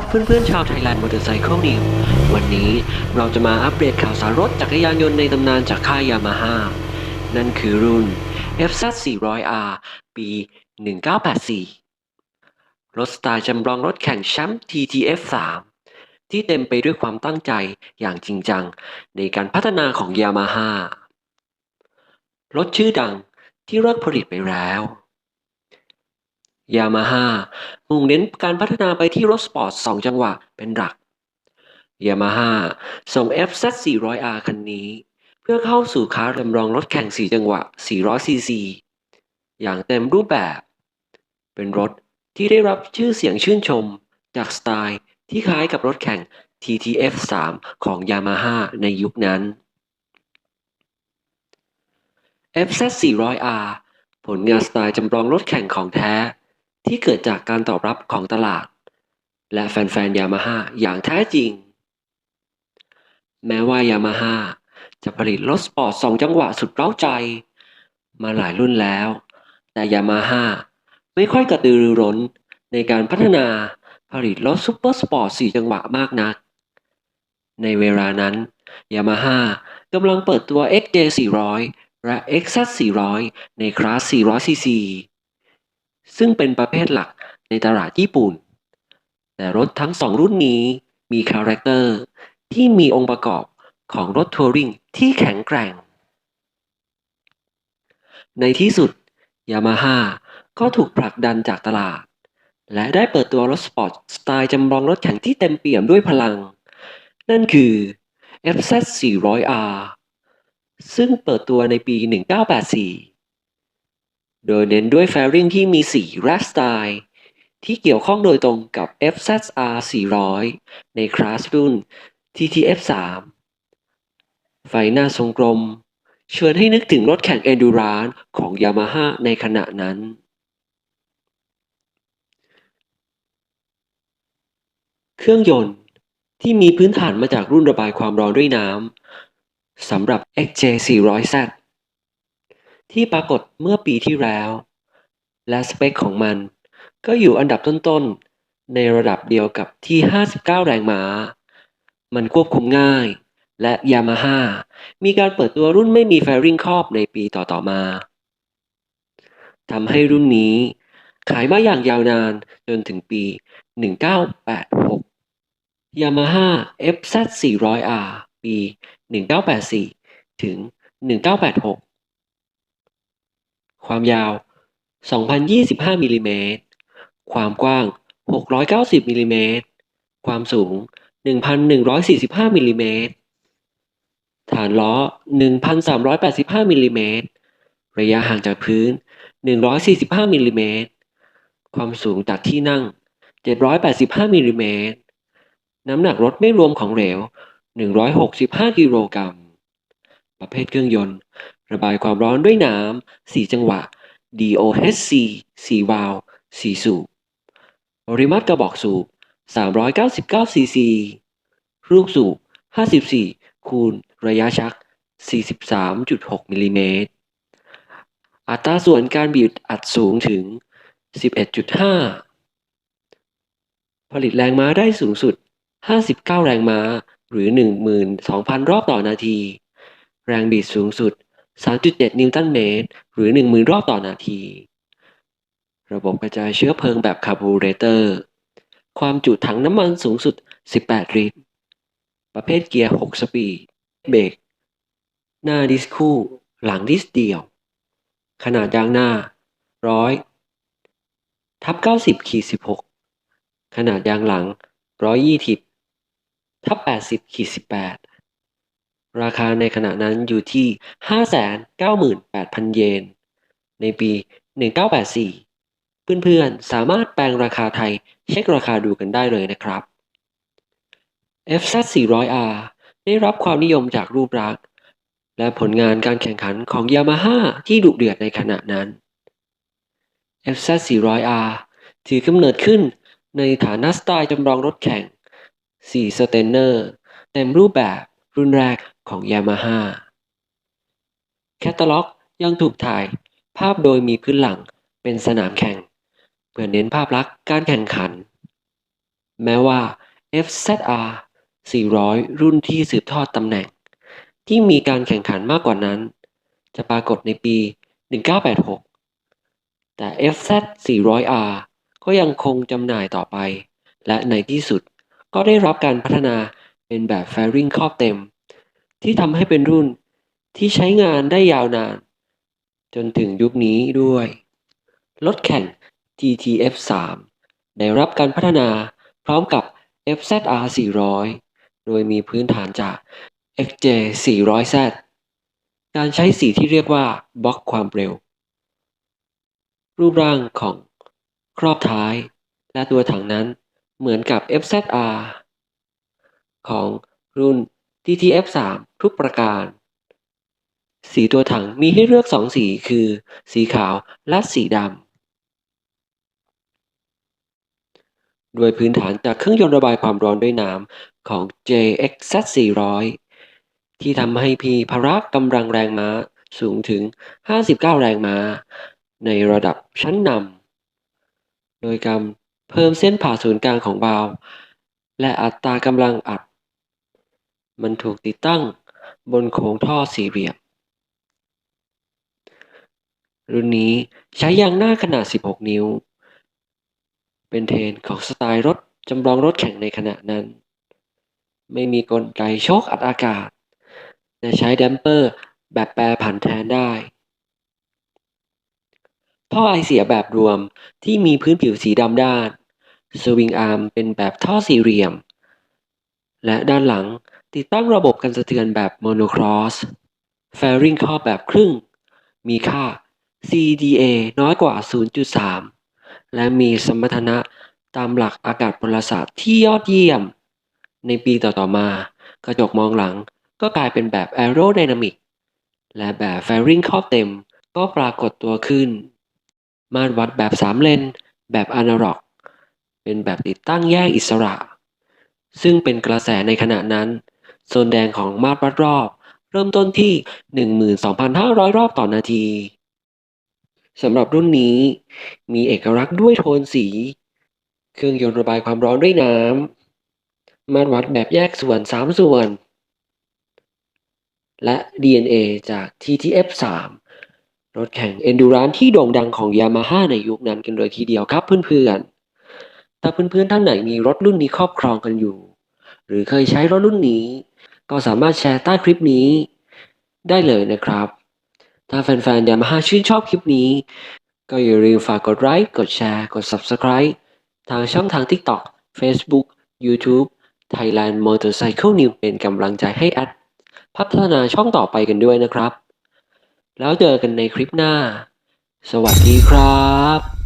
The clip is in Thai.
บเพื่อนๆชาวไทยแลนด์มอเตอร์ไซค์นิววันนี้เราจะมาอัปเดตข่าวสารรถจักรยานยนต์ในตำนานจากค่ายยามาฮ่านั่นคือรุ่น FZ 400R ปี 1984 รถสไตล์จำลองรถแข่งแชมป์ TTF 3 ที่เต็มไปด้วยความตั้งใจอย่างจริงจัง ในการพัฒนาของยามาฮ่ารถชื่อดังที่เลิกผลิตไปแล้ว ยามาฮ่ามุ่งเน้นการพัฒนาไปที่รถสปอร์ต 2 จังหวะเป็นหลักยามาฮ่าส่ง FZ 400R คันนี้ เพื่อเข้าสู่ค้าร์จำลองรถแข่ง 4 จังหวะ 400cc อย่างเต็มรูปแบบ เป็นรถที่ได้รับชื่อเสียงชื่นชม จากสไตล์ที่คล้ายกับรถแข่ง TTF 3 ของยามาฮ่าในยุคนั้น FZ 400R ผลงานสไตล์จำลองรถแข่งของแท้ ที่เกิดจากการตอบรับของตลาด และแฟนๆยามาฮ่าอย่างแท้จริง แม้ว่ายามาฮ่าจะผลิตรถสปอร์ตสองจังหวะสุดเร้าใจ มาหลายรุ่นแล้ว แต่ยามาฮ่าไม่ค่อยกระตือรือร้นในการพัฒนาผลิตรถซูเปอร์สปอร์ตสี่จังหวะมากนัก ในเวลานั้นยามาฮ่ากำลังเปิดตัว XJ 400 และ XZ 400 ในคลาส 400cc ซึ่งเป็นประเภทหลักในตลาดญี่ปุ่น แต่รถทั้งสองรุ่นนี้มีคาแรคเตอร์ที่มีองค์ประกอบของรถทัวริงที่แข็งแกร่ง ในที่สุดยามาฮ่าก็ถูกผลักดันจากตลาด และได้เปิดตัวรถสปอร์ตสไตล์จำลองรถแข่งที่เต็มเปี่ยมด้วยพลัง นั่นคือ FZ 400R ซึ่งเปิดตัวในปี 1984 โดยเน้นด้วยแฟริงที่มีสีและสไตล์ที่เกี่ยวข้องโดยตรงกับ FZR 400 ในคลาสรุ่น TTF 3ไฟหน้าทรงกลม ชวนให้นึกถึงรถแข่ง Endurance ของ Yamaha ในขณะนั้น เครื่องยนต์ที่มีพื้นฐานมาจากรุ่นระบายความร้อนด้วยน้ำสำหรับ XJ 400Z ที่ปรากฏเมื่อปีที่แล้ว และสเปคของมันก็อยู่อันดับต้นๆ ในระดับเดียวกับที่ 59 แรงม้า มันควบคุมง่าย และยามาฮ่ามีการเปิดตัวรุ่นไม่มีแฟริงครอบในปีต่อๆมาทำให้รุ่นนี้ขายมาอย่างยาวนานจนถึงปี 1986 Yamaha FZ 400R ปี 1984 ถึง 1986 ความยาว 2,025มิลลิเมตร ความกว้าง 690มิลลิเมตร ความสูง 1,145มิลลิเมตร ฐานล้อ 1,385มิลลิเมตร ระยะห่างจากพื้น 145มิลลิเมตร ความสูงจากที่นั่ง 785มิลลิเมตร น้ำหนักรถไม่รวมของเหลว 165กิโลกรัมประเภทเครื่องยนต์ ระบายความร้อนด้วยน้ำ4จังหวะ DOHC 4วาล์ว4สูบปริมาตรกระบอกสูบ 399 ซีซี ลูกสูบ 54 คูณระยะชัก 43.6 มิลลิเมตร อัตราส่วนการบีบอัดสูงถึง 11.5 ผลิตแรงม้าได้สูงสุด 59 แรงม้า หรือ 12,000 รอบต่อนาที แรงบิดสูงสุด 3.7 นิวตันเมตร หรือ 10,000 รอบต่อนาที ระบบกระจายเชื้อเพลิงแบบคาร์บูเรเตอร์ ความจุถังน้ำมันสูงสุด 18 ลิตร ประเภทเกียร์ 6 สปีด เบรก หน้าดิสคู่ หลังดิสเดียว ขนาดยางหน้า 100 ทับ 90 ขีด 16 ขนาดยางหลัง 120 ทับ 80 ขีด 18 ราคาในขณะนั้นอยู่ที่ 598,000 เยน ในปี 1984 เพื่อนๆ สามารถแปลงราคาไทยเช็คราคาดูกันได้เลยนะครับ FZ 400R ได้รับความนิยมจากรูปลักษณ์และผลงานการแข่งขันของ Yamaha ที่ดุเดือดในขณะนั้น FZ 400R ถือกำเนิดขึ้นในฐานะสไตล์จำลองรถแข่ง 4 สเตนเนอร์ เต็มรูปแบบ รุ่นแรกของ Yamaha แคตตาล็อกยังถูกถ่ายภาพโดยมีพื้นหลังเป็นสนามแข่ง เพื่อเน้นภาพลักษณ์การแข่งขัน แม้ว่า FZR 400 รุ่นที่สืบทอดตำแหน่ง ที่มีการแข่งขันมากกว่านั้น จะปรากฏในปี 1986 แต่ FZ 400R ก็ยังคงจำหน่ายต่อไป และในที่สุดก็ได้รับการพัฒนา เป็นแบบ fairing ครอบเต็ม ที่ทำให้เป็นรุ่นที่ใช้งานได้ยาวนาน จนถึงยุคนี้ด้วย รถแข่ง GTF 3ได้รับการพัฒนาพร้อมกับ FZR 400 โดยมีพื้นฐานจาก XJ 400Z การใช้สีที่เรียกว่าบล็อกความเร็ว รูปร่างของครอบท้าย และตัวถังนั้นเหมือนกับ FZR ของรุ่น GTF 3 ทุกประการ สีตัวถังมีให้เลือกสองสีคือ สีขาวและสีดำ โดยพื้นฐานจากเครื่องยนต์ระบายความร้อนด้วยน้ำของ JXZ 400 ที่ทำให้พีพละกำลังแรงม้าสูงถึง 59 แรงม้า ในระดับชั้นนำ โดยการเพิ่มเส้นผ่าศูนย์กลางของวาล์วและอัตรากำลังอัด มันถูกติดตั้งบนโค้งท่อสี่เหลี่ยม รุ่นนี้ใช้ยางหน้าขนาด 16 นิ้ว เป็นเทรนของสไตล์รถจำลองรถแข่งในขณะนั้น ไม่มีกลไกโชคอัดอากาศแต่ใช้แดมเปอร์แบบแปรผันแทนได้ ท่อไอเสียแบบรวมที่มีพื้นผิวสีดำด้าน สวิงอาร์มเป็นแบบท่อสี่เหลี่ยม และด้านหลัง ติดตั้งระบบกันสะเทือนแบบโมโนครอสแฟริงครอบแบบครึ่ง มีค่า CDA น้อยกว่า 0.3 และมีสมรรถนะตามหลักอากาศพลศาสตร์ที่ยอดเยี่ยม ในปีต่อๆมา กระจกมองหลังก็กลายเป็นแบบ Aerodynamic และแบบ Fairing ครอบเต็มก็ปรากฏตัวขึ้น มาตรวัดแบบ3เลน แบบอนาล็อก เป็นแบบติดตั้งแยกอิสระ ซึ่งเป็นกระแสในขณะนั้น โซนแดงของมาตรวัดรอบ เริ่มต้นที่ 12,500 รอบต่อนาทีสำหรับรุ่นนี้มีเอกลักษณ์ด้วยโทนสี เครื่องยนต์ระบายความร้อนด้วยน้ำมาตรวัดแบบแยกส่วน 3 ส่วน และ DNA จาก TTF 3รถแข่ง Endurance ที่โด่งดังของ Yamaha ในยุคนั้นกันเลยทีเดียวครับเพื่อนๆ ถ้าเพื่อนๆท่านไหนมีรถรุ่นนี้ครอบครองกันอยู่ หรือเคยใช้รถรุ่นนี้ ก็สามารถแชร์ใต้คลิปนี้ได้เลยนะครับ ถ้าแฟนๆ Yamaha ชื่นชอบคลิปนี้ ก็อย่าลืมฝากกดไลค์ กดแชร์ กด Subscribe ทางช่องทาง TikTok Facebook YouTube Thailand Motorcycle News เป็นกำลังใจให้แอดพัฒนาช่องต่อไปกันด้วยนะครับ แล้วเจอกันในคลิปหน้า สวัสดีครับ